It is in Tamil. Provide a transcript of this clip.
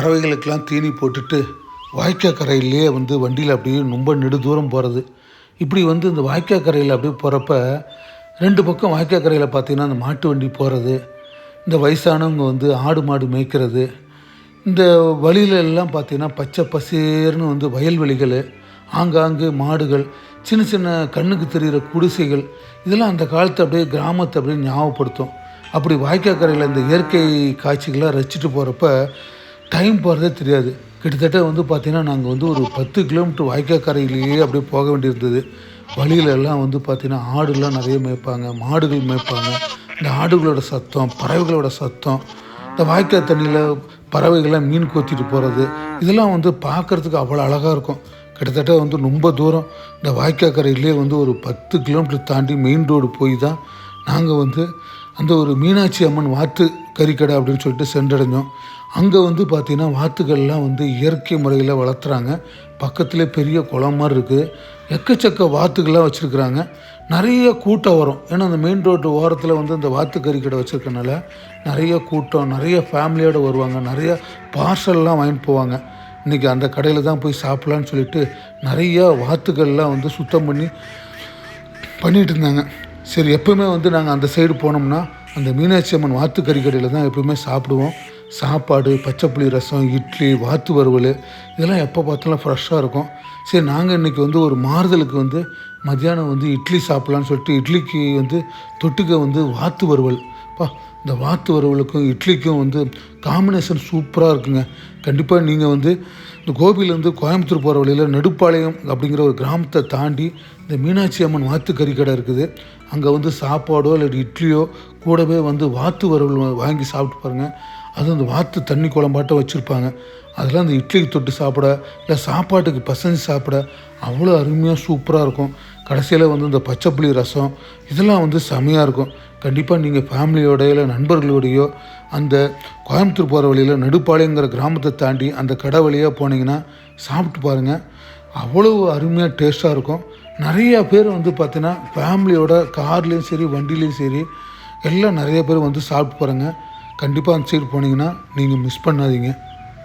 பறவைகளுக்கெல்லாம் தீனி போட்டுட்டு வாய்க்கால் கரையிலேயே வந்து வண்டியில் அப்படியே ரொம்ப நெடுதூரம் போகிறது இப்படி வந்து இந்த வாய்க்கால் கரையில் அப்படியே போகிறப்ப ரெண்டு பக்கம் வாய்க்கால் கரையில் பார்த்தீங்கன்னா அந்த மாட்டு வண்டி போகிறது இந்த வயசானவங்க வந்து ஆடு மாடு மேய்க்கிறது இந்த வழியில எல்லாம் பார்த்தீங்கன்னா பச்சை பசேர்னு வந்து வயல்வெளிகள் ஆங்காங்கு மாடுகள் சின்ன சின்ன கண்ணுக்கு தெரிகிற குடிசைகள் இதெல்லாம் அந்த காலத்தை அப்படியே கிராமத்தை அப்படியே ஞாபகப்படுத்தும். அப்படி வாய்க்கால் கரையில் இந்த இயற்கை காட்சிகளாக ரசிச்சுட்டு போகிறப்ப டைம் போகிறதே தெரியாது. கிட்டத்தட்ட வந்து பார்த்திங்கன்னா நாங்கள் வந்து ஒரு பத்து கிலோமீட்டர் வாய்க்கால் கரையிலேயே அப்படியே போக வேண்டியிருந்தது. வழியில எல்லாம் வந்து பார்த்திங்கன்னா ஆடுலாம் நிறைய மேய்ப்பாங்க மாடுகள் மேய்ப்பாங்க. இந்த ஆடுகளோட சத்தம் பறவைகளோட சத்தம் இந்த வாய்க்கால் தண்ணியில் பறவைகள்லாம் மீன் கொத்திட்டு போகிறது இதெல்லாம் வந்து பார்க்குறதுக்கு அவ்வளோ அழகாக இருக்கும். கிட்டத்தட்ட வந்து ரொம்ப தூரம். இந்த வாய்க்கால் கரையிலே வந்து ஒரு பத்து கிலோமீட்டர் தாண்டி மெயின் ரோடு போய் தான் நாங்கள் வந்து அந்த ஒரு மீனாட்சி அம்மன் வாத்து கறிக்கடை அப்படின்னு சொல்லிட்டு சென்றடைஞ்சோம். அங்கே வந்து பார்த்திங்கன்னா வாத்துக்கள்லாம் வந்து இயற்கை முறையில் வளர்த்துறாங்க. பக்கத்தில் பெரிய குளம் மாதிரி இருக்குது எக்கச்சக்க வாத்துக்கள்லாம் வச்சுருக்குறாங்க. நிறைய கூட்டம் வரும். ஏன்னா அந்த மெயின் ரோட்டு ஓரத்தில் வந்து இந்த வாத்து கறிக்கடை வச்சுருக்கனால நிறைய கூட்டம் நிறைய ஃபேமிலியோடு வருவாங்க. நிறைய பார்சல்லாம் வாங்கிட்டு போவாங்க. இன்றைக்கி அந்த கடையில் தான் போய் சாப்பிட்லான்னு சொல்லிட்டு நிறைய வாத்துக்கள்லாம் வந்து சுத்தம் பண்ணி பண்ணிகிட்டு இருந்தாங்க. சரி எப்பவுமே வந்து நாங்கள் அந்த சைடு போனோம்னா அந்த மீனாட்சி அம்மன் வாத்து கறிக்கடையில் தான் எப்பவுமே சாப்பிடுவோம். சாப்பாடு பச்சைப்புளி ரசம் இட்லி வாத்து வறுவல் இதெல்லாம் எப்போ பார்த்தாலும் ஃப்ரெஷ்ஷாக இருக்கும். சரி நாங்கள் இன்றைக்கி வந்து ஒரு மாறுதலுக்கு வந்து மத்தியானம் வந்து இட்லி சாப்பிட்லான்னு சொல்லிட்டு இட்லிக்கு வந்து தொட்டுக்க வந்து வாத்து வறுவல். அப்பா இந்த வாத்து வறுவலுக்கும் இட்லிக்கும் வந்து காம்பினேஷன் சூப்பராக இருக்குங்க. கண்டிப்பாக நீங்கள் வந்து இந்த கோபியிலேருந்து கோயம்புத்தூர் போகிற வழியில் நடுப்பாளையம் அப்படிங்கிற ஒரு கிராமத்தை தாண்டி இந்த மீனாட்சி அம்மன் வாத்து கறி கடை இருக்குது. அங்கே வந்து சாப்பாடோ இல்லை இட்லியோ கூடவே வந்து வாத்து வறுவல் வாங்கி சாப்பிட்டு பாருங்கள் அதுவும் அந்த வாத்து தண்ணி குழம்பாட்டம் வச்சுருப்பாங்க. அதெல்லாம் அந்த இட்லிக்கு தொட்டு சாப்பிட இல்லை சாப்பாட்டுக்கு பசஞ்சு சாப்பிட அவ்வளோ அருமையாக சூப்பராக இருக்கும். கடைசியில் வந்து இந்த பச்சைப்புளி ரசம் இதெல்லாம் வந்து செமையாக இருக்கும். கண்டிப்பாக நீங்கள் ஃபேமிலியோடையோ இல்லை நண்பர்களோடையோ அந்த கோயம்புத்தூர் போகிற வழியில் நடுப்பாளையங்கிற கிராமத்தை தாண்டி அந்த கடை வழியாக போனீங்கன்னா சாப்பிட்டு பாருங்கள் அவ்வளோ அருமையாக டேஸ்ட்டாக இருக்கும். நிறையா பேர் வந்து பார்த்தீங்கன்னா ஃபேமிலியோட கார்லேயும் சரி வண்டிலையும் சரி எல்லாம் நிறைய பேர் வந்து சாப்பிட்டு போகிறாங்க கண்டிப்பாக அந்த சைடு போனீங்கன்னா நீங்கள் மிஸ் பண்ணாதீங்க.